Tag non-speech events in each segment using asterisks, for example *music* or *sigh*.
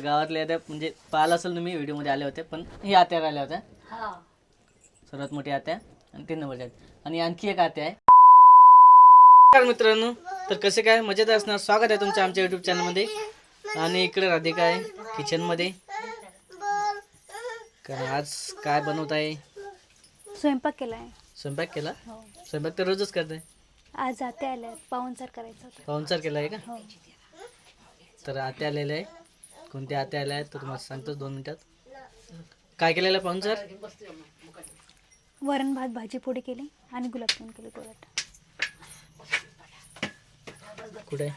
गावातल्या आत्या म्हणजे पाहिलं असेल तुम्ही व्हिडिओमध्ये आले होते पण ही आत्या राहिल्या होत्या. हा. सर्वात मोठी आत्या आणि तीन नंबरची आत्या. आणि आणखी एक आत्या आहे. नमस्कार मित्रांनो तर कसे काय? मजेत असणार? स्वागत आहे तुमचं आमच्या युट्यूब चॅनलमध्ये आणि इकडे राधिका आहे किचनमध्ये कारण आज काय बनवत आहे? स्वयंपाक केलाय. स्वयंपाक केला? हो. स्वयंपाक तर रोजच करते आज आते आल्या पाहुणचार करायचा होता. पाहुणचार केला आहे का? हो. तर आत्या आलेल्या आहे. कोणत्या आत्या आल्या आहेत तर तुम्हाला सांगतो दोन मिनिटात. काय केलेलं आहे पाहुणचार? वरण भात भाजी पोळी केली आणि गुलाबजामुन केले गोळाट कुठे?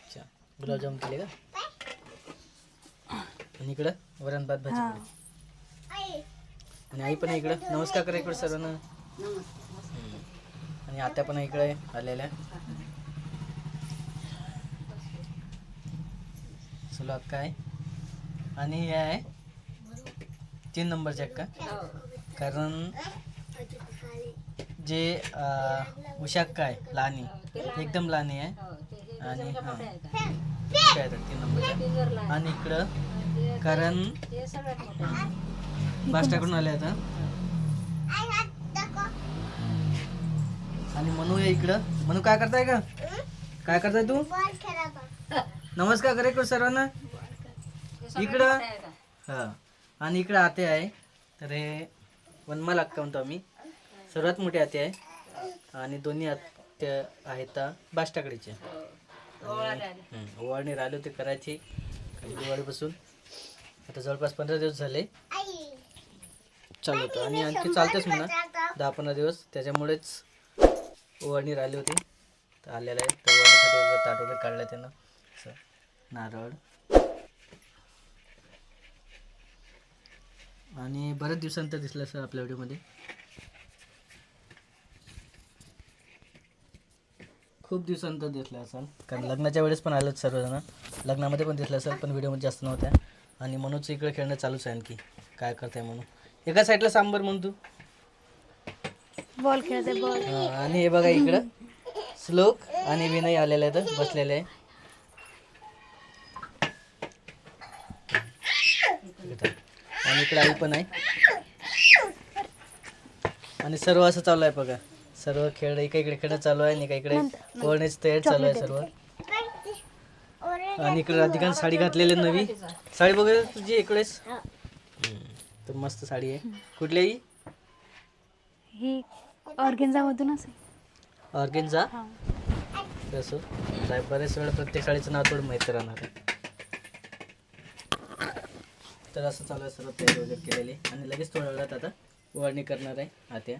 अच्छा गुलाबजाम केले का? आणि इकडं वरण भात भाजी हा. पोळी. आणि आई पण आहे इकडं. नमस्कार करा इकडं सर्वांना. आणि आत्या पण आहे इकडे आलेल्या. चलो अक्का आणि हे आहे तीन नंबरचे का कारण जे उशाक्का आहे लहानी एकदम लहानी आहे. आणि हां काय तर तीन नंबरच्या आणि इकडं कारण बास्टाकडून आले आता. आणि मनू आहे इकडं. मनू काय करताय का काय करताय तू? नमस्कार करे इकडं सर्वांना. इकडं हां आणि इकडं आते आहे. तर हे वनमाल अक्का म्हणतो आम्ही. सर्वात मोठे आते आहे. आणि दोन्ही आत्या आहेत बाष्टाकडीचे ओवाळणी राहिले होते करायची दिवाळीपासून. आता जवळपास पंधरा दिवस झाले. चालू होतं. आणि आणखी चालतेच म्हणा दहा पंधरा दिवस. त्याच्यामुळेच ओवाळणी राहिली होती. तर आलेलं आहे. तर ओवाळणीसाठी ताट वगैरे काढलं त्यानं. नारळ. आणि बऱ्याच दिवसानंतर दिसलं सर आपल्या व्हिडिओमध्ये. खूप दिवसानंतर दिसलं असाल कारण लग्नाच्या वेळेस पण आलं सर्वजण. लग्नामध्ये पण दिसलं असेल पण व्हिडिओमध्ये जास्त नव्हत्या. आणि मनोजचं इकडे खेळणं चालूच आहे आणखी. काय करताय म्हणून एका साईडला सांबर म्हणून तू. बॉल खेळते बॉल. आणि हे बघा इकडं. श्लोक आणि विनय आलेले आहेत बसलेले आहे आणि इकडे आई पण आहे. आणि सर्व असं चालू आहे बघा. सर्व खेळ एका इकडे खेळ चालू आहे आणि एका इकडे पोहण्याची तयारी चालू आहे सर्व. आणि इकडे राधिकाने साडी घातलेली आहे नवी. साडी बघा तुझी इकडेच. तर मस्त साडी आहे. कुठलीही ही ऑर्गेन्झा? मधूनच आहे ऑर्गेन्झा काय बरेच वेळा प्रत्येक शाळेचं नाव थोडं माहीत राहणार आहे. तर असं चालू आहे सर्व तयारी वगैरे केलेली. आणि लगेच थोड्या वेळात आता वळणी करणार आहे आत्या.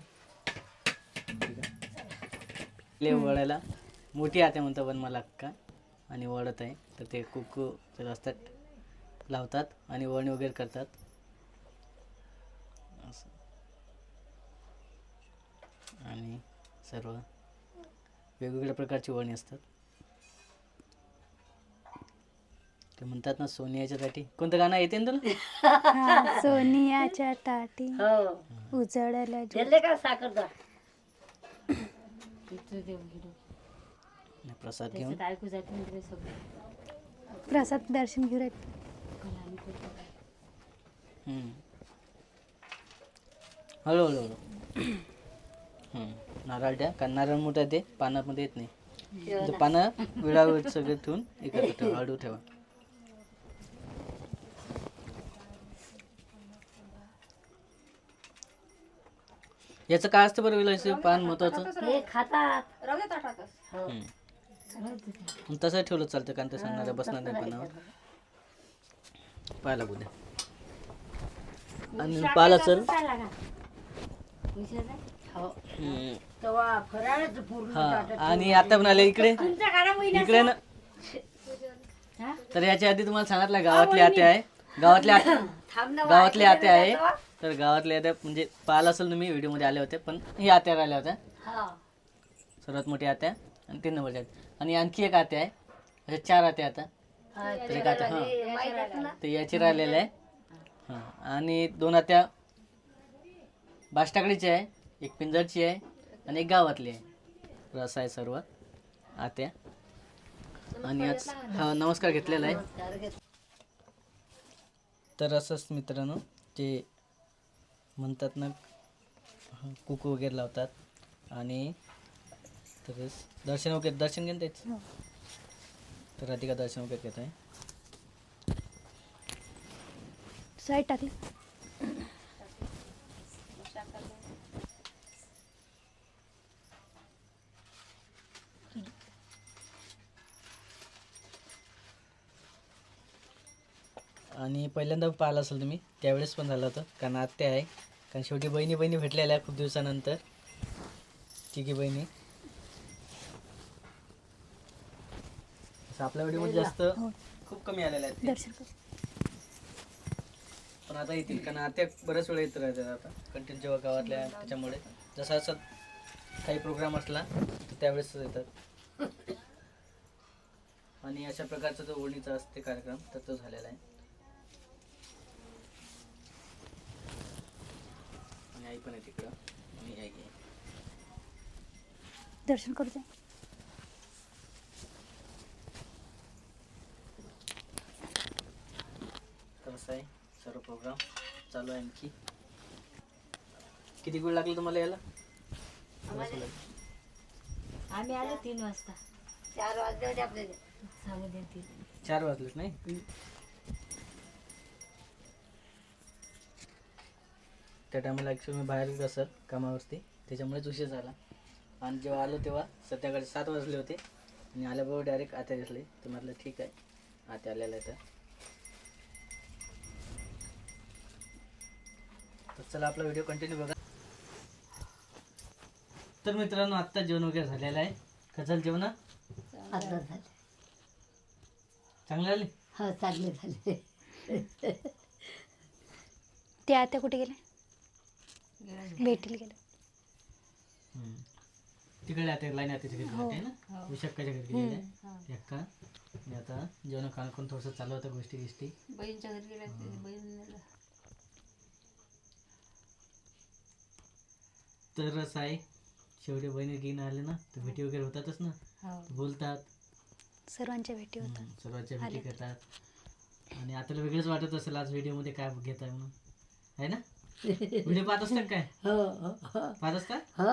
ठीक आहे. ले वळायला. मोठी आत्या म्हणतात पण मला अक्का. आणि वळत आहे. तर ते कुकू ते असतात लावतात आणि वळणी वगैरे करतात. असं. आणि सर्व वेगवेगळ्या प्रकारची वळणी असतात. ते म्हणतात ना सोनियाच्या साठी कोणतं गाणं येते ना तुला? *laughs* हा, सोनियाच्या ताटी. हो. उजळल्या ज्योती. गेले का साखर प्रसाद घेऊन. ऐकू जाते म्हणजे सगळं प्रसाद दर्शन घेऊ हम्म. हळू हळू हळू. हम्म. नारळ द्या. कारण नारळ मोठा ते पानामध्ये येत नाही. पानं विळावर सगळे ठेवून एकत्र ठेवा. हळू ठेवा. याचं काय असतं बरं विलास पान महत्वाचं? हे खातात. हम्म. मग तसं ठेवलं चालतं कारण ते सांगणार बसणार नाही पानावर? पाहायला द्या. आणि पाला चल हो. हम्म. तेव्हा फराळच पूर्ण हा आणि आता पण आले इकडे इकडे ना. तर याच्या आधी तुम्हाला सांगितलं गावातली आते आहे. गावातल्या गावातले आते आहे. तर गावातले आत्या म्हणजे पाहिलं असेल तुम्ही व्हिडिओमध्ये आले होते पण ही आत्या राहिल्या होत्या. हा. सर्वात मोठी आत्या आणि तीन नंबरची आत्या. आणि आणखी एक आत्या आहे. अशा चार आत्या आता. तर एक आत्या हां. तर याची राहिलेलं आहे. हां. आणि दोन आत्या बाष्टाकडीची आहे एक पिंजरची आहे आणि एक गावातली आहे. रस आहे सर्व आत्या. आणि आज हा नमस्कार घेतलेला आहे. तर असंच मित्रांनो ते म्हणतात ना कुकू वगैरे लावतात. आणि तर दर्शन वगैरे दर्शन घेऊन द्यायचं हो. तर राधिका दर्शन वगैरे घेत आहे. साईड टाकली. आणि पहिल्यांदा पाहिलं असेल तुम्ही त्यावेळेस पण झालं होतं कारण आत्या आहे. कारण शेवटी बहिणी बहिणी भेटलेल्या खूप दिवसानंतर. तिघी बहिणी. असं आपल्या व्हिडिओमध्ये जास्त हो. खूप कमी आलेल्या आहेत. पण आता येतील कारण आत्या बऱ्याच वेळा येत राहतात आता कंटिन्यू जेव्हा गावातल्या त्याच्यामुळे. जसा असं काही प्रोग्राम असला तर त्यावेळेस येतात. आणि अशा प्रकारचा जो ओळीचा असते कार्यक्रम तर तो झालेला आहे. आई पण आहे तिकडं. आणि आई आहे दर्शन करू दे तर असं आहे सर्व प्रोग्राम चालू आहे आणखी. किती वेळ लागला तुम्हाला लागला. आम्ही आलो तीन वाजता. चार वाजले होते आपल्याला. सांगू दे तीन. चार वाजलेत नाही? त्या टायमाला ॲक्च्युली मी बाहेर गेलो असेल कामावरती. त्याच्यामुळेच उशीर झाला. आणि जेव्हा आलो तेव्हा संध्याकाळी सात वाजले होते. आणि आल्याबरोबर डायरेक्ट आत्या दिसले तर म्हटलं ठीक आहे. आत्या आलेला आहे तर तर चला आपला व्हिडिओ कंटिन्यू बघा. तर मित्रांनो आत्ता जेवण वगैरे झालेलं आहे. कसं जेवण? आता झाले. चांगले आले? हो चांगले झाले. *laughs* ते आता कुठे गेले भेटीला गेले. तिकडे आता लाईन आता हो. आहे ना? विशाखाच्या घरी गेलेले आहे. अक्का आणि आता जेवण खाणं कोण थोडंसं चालू होतं गोष्टी गिष्टी. बहीणच्या घरी गेल्या बहीण तर असं आहे शेवटी बहिणी घेऊन आले ना तर भेटी वगैरे होतातच ना? हो. बोलतात. सर्वांच्या भेटी होतात. हम्म, सर्वांच्या भेटी. करतात आणि आता वेगळंच वाटत असेल आज व्हिडिओमध्ये काय घेत आहे म्हणून. आहे ना? व्हिडिओ पाहत असतात काय? *laughs* हो हो हो. पाहत असतात हो.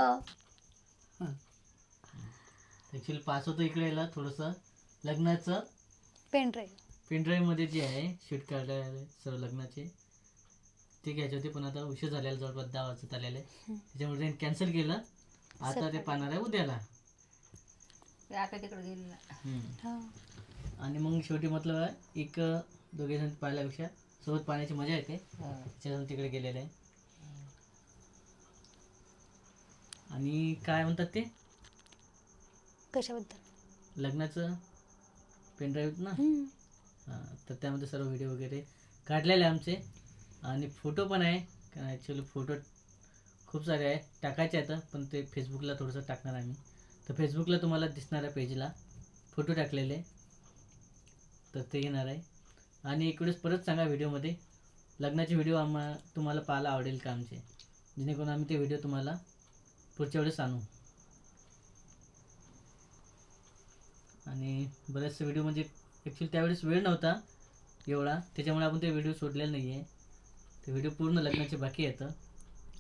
ॲक्च्युली पास होतं इकडे यायला थोडंसं. लग्नाचं? पेन ड्राईव्ह पेनड्राईव्हमध्ये जे आहे शूट काढले सर्व लग्नाचे ते घ्यायचे होते पण आता उशीर झालेला जवळपास दहा वाजत आलेले. त्याच्यामुळे त्यांनी कॅन्सल केलं. आता ते पाहणार आहे उद्याला. आता तिकडे गेलेला हम्म. हो. आणि मग शेवटी म्हटलं एक दोघे जण पाहिल्यापेक्षा सोबत पाहण्याची मजा येते. त्याच्याजण तिकडे गेलेले. आहे आणि काय म्हणतात ते? कशाबद्दल? लग्नाचं पेनड्राईव्ह ना? हम्म. हां तर त्यामध्ये सर्व व्हिडिओ वगैरे काढलेले आहे आमचे. आणि फोटो पण आहे. कारण ॲक्च्युली फोटो खूप सारे आहे. टाकायचे आहेत पण ते फेसबुकला थोडंसं टाकणार आम्ही. तर फेसबुकला तुम्हाला दिसणार आहे पेजला फोटो टाकलेले. तर ते येणार आहे. आणि इकडेच परत सांगा व्हिडिओमध्ये लग्नाचे व्हिडिओ आम्हा तुम्हाला पाहायला आवडेल का आमचे? जेणेकरून आम्ही ते व्हिडिओ तुम्हाला पुढच्या वेळेस आणू. आणि बरेचसे व्हिडिओ म्हणजे ॲक्च्युली त्यावेळेस वेळ नव्हता एवढा. त्याच्यामुळे आपण ते व्हिडिओ सोडलेला नाही आहे ते व्हिडिओ पूर्ण लग्नाचे बाकी येतं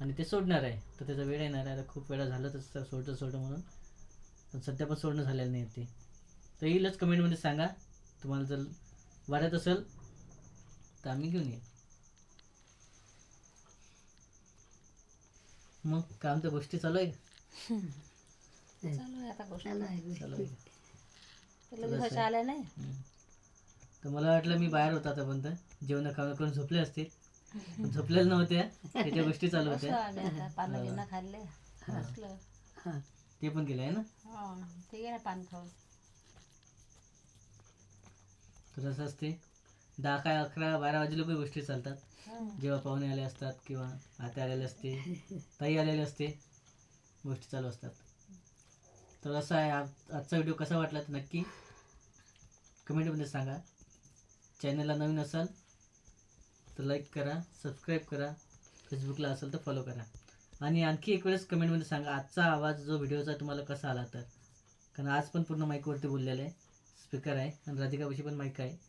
आणि ते सोडणार आहे. तर त्याचा वेळ येणार आहे. आता खूप वेळा झालं तसं सोडतं सोडतं म्हणून. पण सध्या पण सोडणं झालेलं नाही ते. तर येईलच कमेंटमध्ये सांगा. तुम्हाला जर वाटत असेल तर आम्ही घेऊन येऊ. मग काम तर गोष्टी चालू आहे? चालू आहे आता गोष्ट. चालू आहे. लग्न कशा आल्या नाही. हम्म. तर मला वाटलं मी बाहेर होता आतापर्यंत. जेवण खावणं करून झोपले असतील. पण झोपलेल्या नव्हत्या. त्याच्या गोष्टी चालू असं होत्या पानं बिनं खाल्ले. ते पण केलं आहे ना? हो ते पान खाऊन. तर असं असते. दहा काय अकरा बारा वाजे लोक गोष्टी चालतात. जेव्हा पाहुणे आले असतात किंवा आते आलेले असते ताई आलेले असते गोष्टी चालू असतात. तर असं आहे आज- आजचा व्हिडिओ कसा वाटला तर नक्की कमेंटमध्ये सांगा. चॅनलला नवीन असाल तर लाईक करा सबस्क्राईब करा फेसबुकला असेल तर फॉलो करा. आणि आणखी एक वेळेस कमेंटमध्ये सांगा आजचा आवाज जो व्हिडिओचा तुम्हाला कसा आला तर? कारण आज पण पूर्ण माईकवरती बोललेलं आहे. स्पीकर आहे आणि राधिकापाशी पण माईक आहे.